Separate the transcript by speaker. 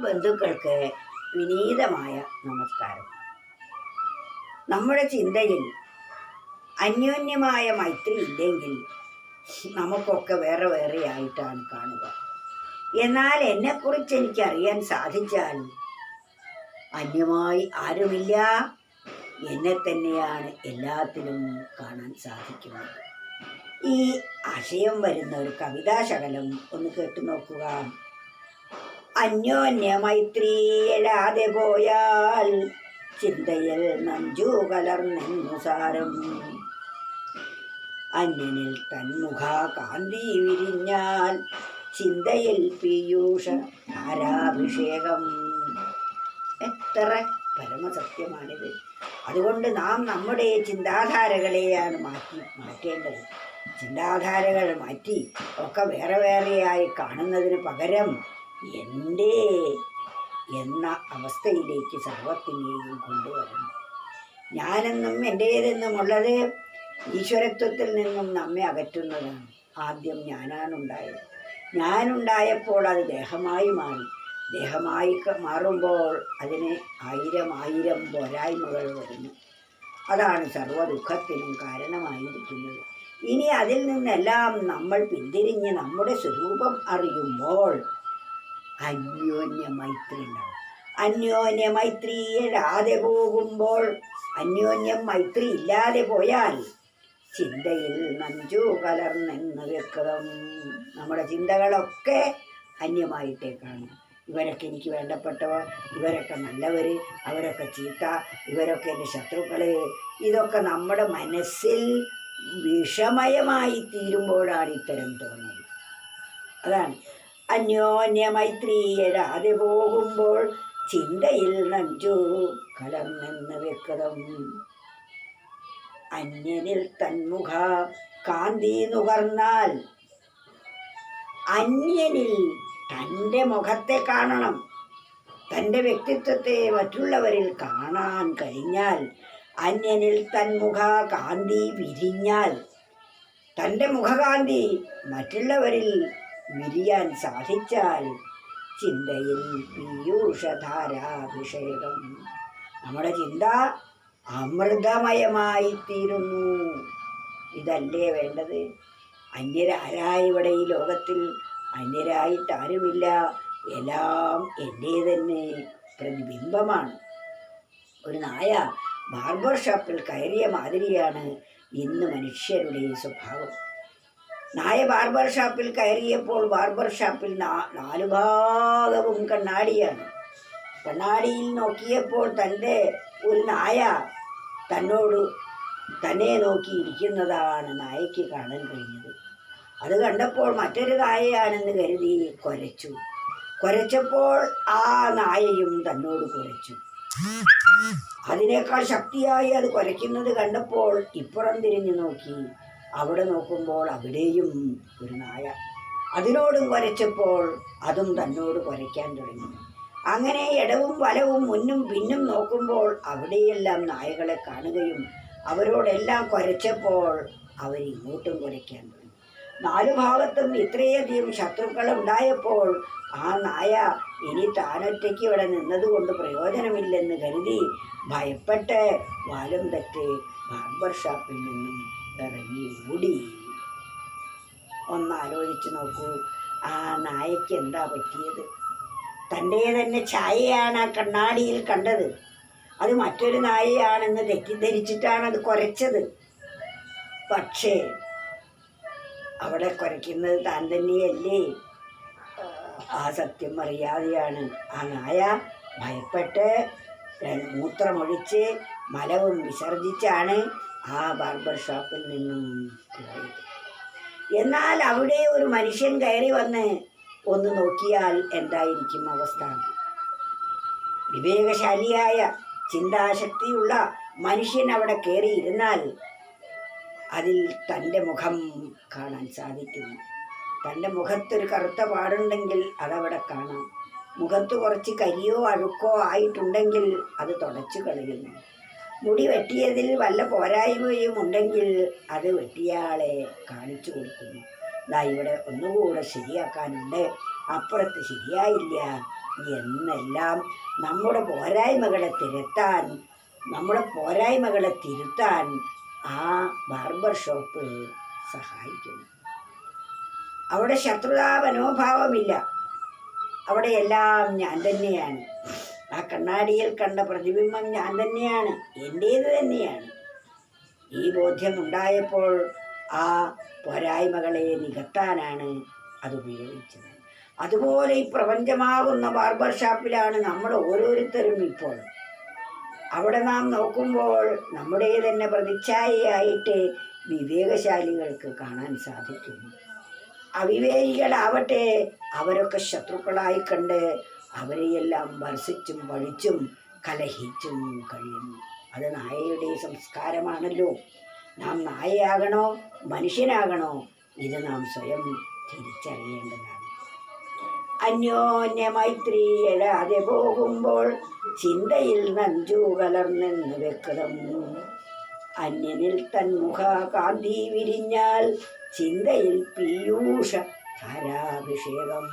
Speaker 1: ബന്ധുക്കൾക്ക് വിനീതമായ നമസ്കാരം. നമ്മുടെ ചിന്തയിൽ അന്യോന്യമായ മൈത്രി ഇല്ലെങ്കിൽ നമുക്കൊക്കെ വേറെ വേറെ ആയിട്ടാണ് കാണുക. എന്നാൽ എന്നെക്കുറിച്ച് എനിക്ക് അറിയാൻ സാധിച്ചാൽ അന്യമായി ആരുമില്ല. എന്നെ തന്നെയാണ് എല്ലാത്തിലും കാണാൻ സാധിക്കുന്നത്. ഈ ആശയം വരുന്ന ഒരു കവിതാശകലം ഒന്ന് കേട്ടു നോക്കുക. അന്യോന്യ മൈത്രിയലാതെ പോയാൽ ചിന്തയിൽ നഞ്ചു കലർന്നെന്നു സാരം. അന്യനിൽ തന്മുഖ കാന്തി വിരിഞ്ഞാൽ ചിന്തയിൽ പീയൂഷ ധാരാഭിഷേകം എത്ര പരമസത്യമാണിത്. അതുകൊണ്ട് നാം നമ്മുടെ ചിന്താധാരകളെയാണ് മാറ്റി മാറ്റേണ്ടത്. ചിന്താധാരകൾ മാറ്റി ഒക്കെ വേറെ വേറെയായി കാണുന്നതിന് പകരം എന്റെ എന്ന അവസ്ഥയിലേക്ക് സർവത്തിനെയും കൊണ്ടുവരണം. ഞാനെന്നും എന്റേതെന്നുമുള്ളത് ഈശ്വരത്വത്തിൽ നിന്നും നമ്മെ അകറ്റുന്നതാണ്. ആദ്യം ഞാനാണുണ്ടായത്. ഞാനുണ്ടായപ്പോൾ അത് ദേഹമായി മാറി. ദേഹമായി മാറുമ്പോൾ അതിന് ആയിരം ആയിരം പോരായ്മകൾ വരുന്നു. അതാണ് സർവ ദുഃഖത്തിനും കാരണമായിരിക്കുന്നത്. ഇനി അതിൽ നിന്നെല്ലാം നമ്മൾ പിന്തിരിഞ്ഞ് നമ്മുടെ സ്വരൂപം അറിയുമ്പോൾ അന്യോന്യ മൈത്രി ഉണ്ടാവും അന്യോന്യ ഇല്ലാതെ പോകുമ്പോൾ അന്യോന്യം മൈത്രി ഇല്ലാതെ പോയാൽ ചിന്തയിൽ നഞ്ചു കലർന്നെന്ന് വ്യക്തം. നമ്മുടെ ചിന്തകളൊക്കെ അന്യമായിട്ടേക്കാണ് ഇവരൊക്കെ എനിക്ക് വേണ്ടപ്പെട്ടവർ ഇവരൊക്കെ നല്ലവർ അവരൊക്കെ ചീത്ത ഇവരൊക്കെ എന്റെ ശത്രുക്കൾ ഇതൊക്കെ നമ്മുടെ മനസ്സിൽ വിഷമയമായി തീരുമ്പോഴാണ് ഇത്തരം തോന്നുന്നത് അതാണ്. അന്യോന്യ മൈത്രിയിടാതെ പോകുമ്പോൾ ചിന്തയിൽ നഞ്ചു കലർന്നെന്ന് വ്യക്തം അന്യനിൽ തന്മുഖ കാന്തി നുകർന്നാൽ അന്യനിൽ തന്റെ മുഖത്തെ കാണണം. തന്റെ വ്യക്തിത്വത്തെ മറ്റുള്ളവരിൽ കാണാൻ കഴിഞ്ഞാൽ അന്യനിൽ തന്മുഖ കാന്തി വിരിഞ്ഞാൽ തന്റെ മുഖകാന്തി മറ്റുള്ളവരിൽ വിരിയാൻ സാധിച്ചാൽ ചിന്തയിൽ പീയൂഷധാരാഭിഷേകം. നമ്മുടെ ചിന്ത അമൃതമയമായി തീരുന്നു ഇതല്ലേ വേണ്ടത്? അന്യരാരായി ഇവിടെ ഈ ലോകത്തിൽ അന്യരായിട്ട് ആരുമില്ല എല്ലാം എന്റെ തന്നെ പ്രതിബിംബമാണ്. ഒരു നായ ബാർബർ ഷോപ്പിൽ കയറിയ മാതിരിയാണ് ഇന്ന് മനുഷ്യരുടെ സ്വഭാവം. നായ ബാർബർ ഷാപ്പിൽ കയറിയപ്പോൾ ബാർബർ ഷാപ്പിൽ നാലു ഭാഗവും കണ്ണാടിയാണ്. കണ്ണാടിയിൽ നോക്കിയപ്പോൾ തന്റെ ഒരു നായ തന്നോട് തന്നെ നോക്കിയിരിക്കുന്നതാണ് നായയ്ക്ക് കാണാൻ കഴിഞ്ഞത്. അത് കണ്ടപ്പോൾ മറ്റൊരു നായയാണെന്ന് കരുതി കുരച്ചു. കുരച്ചപ്പോൾ ആ നായയും തന്നോട് കുരച്ചു. അതിനേക്കാൾ ശക്തിയായി അത് കുരയ്ക്കുന്നത് കണ്ടപ്പോൾ ഇപ്പുറം തിരിഞ്ഞു നോക്കി. അവിടെ നോക്കുമ്പോൾ അവിടെയും ഒരു നായ. അതിനോടും കുരച്ചപ്പോൾ അതും തന്നോട് കുരയ്ക്കാൻ തുടങ്ങി. അങ്ങനെ ഇടവും വലവും മുന്നും പിന്നും നോക്കുമ്പോൾ അവിടെയെല്ലാം നായകളെ കാണുകയും അവരോടെല്ലാം കുരച്ചപ്പോൾ അവർ ഇങ്ങോട്ടും കുരയ്ക്കാൻ തുടങ്ങി. നാലു ഭാഗത്തും ഇത്രയധികം ശത്രുക്കൾ ഉണ്ടായപ്പോൾ ആ നായ ഇനി താനൊറ്റയ്ക്ക് ഇവിടെ നിന്നതുകൊണ്ട് പ്രയോജനമില്ലെന്ന് കരുതി ഭയപ്പെട്ട് വാലും തെറ്റ് ബാർബർ നിന്നും ഇറങ്ങി ഓടി. ഒന്നാലോചിച്ച് നോക്കൂ ആ നായയ്ക്ക് എന്താ പറ്റിയത്? തന്റെ തന്നെ ഛായയാണ് ആ കണ്ണാടിയിൽ കണ്ടത്. അത് മറ്റൊരു നായയാണെന്ന് തെറ്റിദ്ധരിച്ചിട്ടാണ് അത് കുരച്ചത്. പക്ഷേ അവിടെ കുരയ്ക്കുന്നത് താൻ തന്നെയല്ലേ? ആ സത്യം അറിയാതെയാണ് ആ നായ ഭയപ്പെട്ട് മൂത്രമൊഴിച്ച് മലവും വിസർജിച്ചാണ് ആ ബാർബർ ഷോപ്പിൽ നിന്നും പോയത്. എന്നാൽ അവിടെ ഒരു മനുഷ്യൻ കയറി വന്ന് ഒന്ന് നോക്കിയാൽ എന്തായിരിക്കും അവസ്ഥ? വിവേകശാലിയായ ചിന്താശക്തിയുള്ള മനുഷ്യൻ അവിടെ കയറിയിരുന്നാൽ അതിൽ തന്റെ മുഖം കാണാൻ സാധിക്കുന്നു തന്റെ മുഖത്തൊരു കറുത്ത പാടുണ്ടെങ്കിൽ അതവിടെ കാണാം. മുഖത്ത് കുറച്ച് കരിയോ അഴുക്കോ ആയിട്ടുണ്ടെങ്കിൽ അത് തുടച്ചു കളയുന്നു. മുടി വെട്ടിയതിൽ വല്ല പോരായ്മയും ഉണ്ടെങ്കിൽ അത് വെട്ടിയാളെ കാണിച്ചു കൊടുക്കുന്നു. ദാ ഇവിടെ ഒന്നുകൂടെ ശരിയാക്കാനുണ്ട്. അപ്പുറത്ത് ശരിയായില്ല. എന്നെല്ലാം നമ്മുടെ പോരായ്മകളെ തിരുത്താൻ നമ്മുടെ പോരായ്മകളെ തിരുത്താൻ ആ ബാർബർ ഷോപ്പ് സഹായിക്കുന്നു. അവിടെ ശത്രുതാ മനോഭാവമില്ല. അവിടെ എല്ലാം ഞാൻ തന്നെയാണ്. ആ കണ്ണാടിയിൽ കണ്ട പ്രതിബിംബം ഞാൻ തന്നെയാണ്. എന്റേത് തന്നെയാണ്. ഈ ബോധ്യമുണ്ടായപ്പോൾ ആ പോരായ്മകളെ നികത്താനാണ് അത് ഉപയോഗിച്ചത്. അതുപോലെ ഈ പ്രപഞ്ചമാകുന്ന ബാർബർ ഷാപ്പിലാണ് നമ്മൾ ഓരോരുത്തരും ഇപ്പോൾ. അവിടെ നാം നോക്കുമ്പോൾ നമ്മുടെ തന്നെ പ്രതിച്ഛായയായിട്ട് വിവേകശാലികൾക്ക് കാണാൻ സാധിക്കുന്നു. അവിവേകികളാവട്ടെ. അവരൊക്കെ ശത്രുക്കളായി കണ്ട് അവരെയെല്ലാം വർഷിച്ചും വഴിച്ചും കലഹിച്ചും കഴിയുന്നു. അത് നായയുടെ സംസ്കാരമാണല്ലോ. നാം നായയാകണോ? മനുഷ്യനാകണോ? ഇത് നാം സ്വയം തിരിച്ചറിയേണ്ടതാണ്. അന്യോന്യ മൈത്രി എഴാതെ പോകുമ്പോൾ ചിന്തയിൽ നഞ്ചു കലർന്നെന്ന് വെക്കണം അന്യനിൽ തൻ കാന്തി വിരിഞ്ഞാൽ ചിന്തയിൽ പീയൂഷ ധാരാഭിഷേകം.